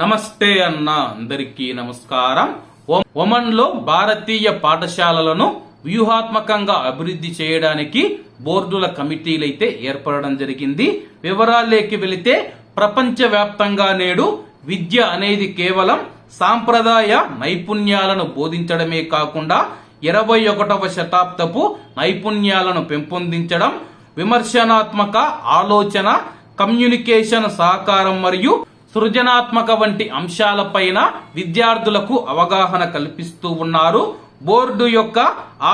నమస్తే అన్న అందరికీ నమస్కారం. ఒమన్లో భారతీయ పాఠశాలలను వ్యూహాత్మకంగా అభివృద్ధి చేయడానికి బోర్డుల కమిటీలైతే ఏర్పడడం జరిగింది. వివరాల్లోకి వెళితే ప్రపంచవ్యాప్తంగా నేడు విద్య అనేది కేవలం సాంప్రదాయ నైపుణ్యాలను బోధించడమే కాకుండా ఇరవై ఒకటవ శతాబ్దపు నైపుణ్యాలను పెంపొందించడం విమర్శనాత్మక ఆలోచన కమ్యూనికేషన్ సహకారం మరియు సృజనాత్మక వంటి అంశాలపైన విద్యార్థులకు అవగాహన కల్పిస్తూ ఉన్నారు. బోర్డు యొక్క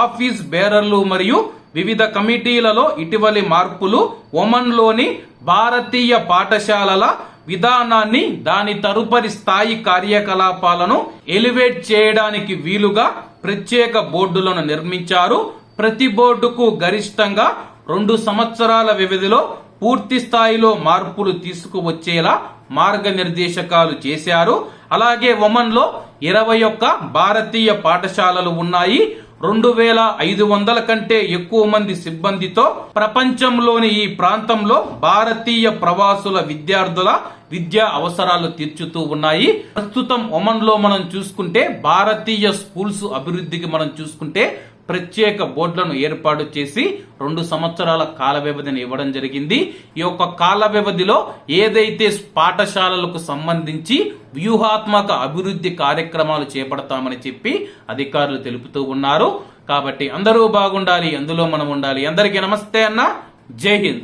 ఆఫీస్ బేరర్లు మరియు వివిధ కమిటీలలో ఇటీవలి మార్పులు ఒమన్లోని భారతీయ పాఠశాలల విధానాన్ని దాని తరుపరి స్థాయి కార్యకలాపాలను ఎలివేట్ చేయడానికి వీలుగా ప్రత్యేక బోర్డులను నిర్మించారు. ప్రతి బోర్డుకు గరిష్టంగా రెండు సంవత్సరాల వ్యవధిలో పూర్తి స్థాయిలో మార్పులు తీసుకువచ్చేలా మార్గనిర్దేశకాలు చేశారు. అలాగే ఒమన్లో ఇరవై ఒక్క భారతీయ పాఠశాలలు ఉన్నాయి. రెండు వేల ఐదు వందల కంటే ఎక్కువ మంది సిబ్బందితో ప్రపంచంలోని ఈ ప్రాంతంలో భారతీయ ప్రవాసుల విద్యార్థుల విద్యా అవసరాలు తీర్చుతూ ఉన్నాయి. ప్రస్తుతం ఒమన్లో మనం చూసుకుంటే భారతీయ స్కూల్స్ అభివృద్ధికి మనం చూసుకుంటే ప్రత్యేక బోర్డులను ఏర్పాటు చేసి రెండు సంవత్సరాల కాల వ్యవధిని ఇవ్వడం జరిగింది. ఈ యొక్క కాల వ్యవధిలో ఏదైతే పాఠశాలలకు సంబంధించి వ్యూహాత్మక అభివృద్ధి కార్యక్రమాలు చేపడతామని చెప్పి అధికారులు తెలుపుతూ ఉన్నారు. కాబట్టి అందరూ బాగుండాలి అందులో మనం ఉండాలి. అందరికీ నమస్తే అన్న. జై హింద్.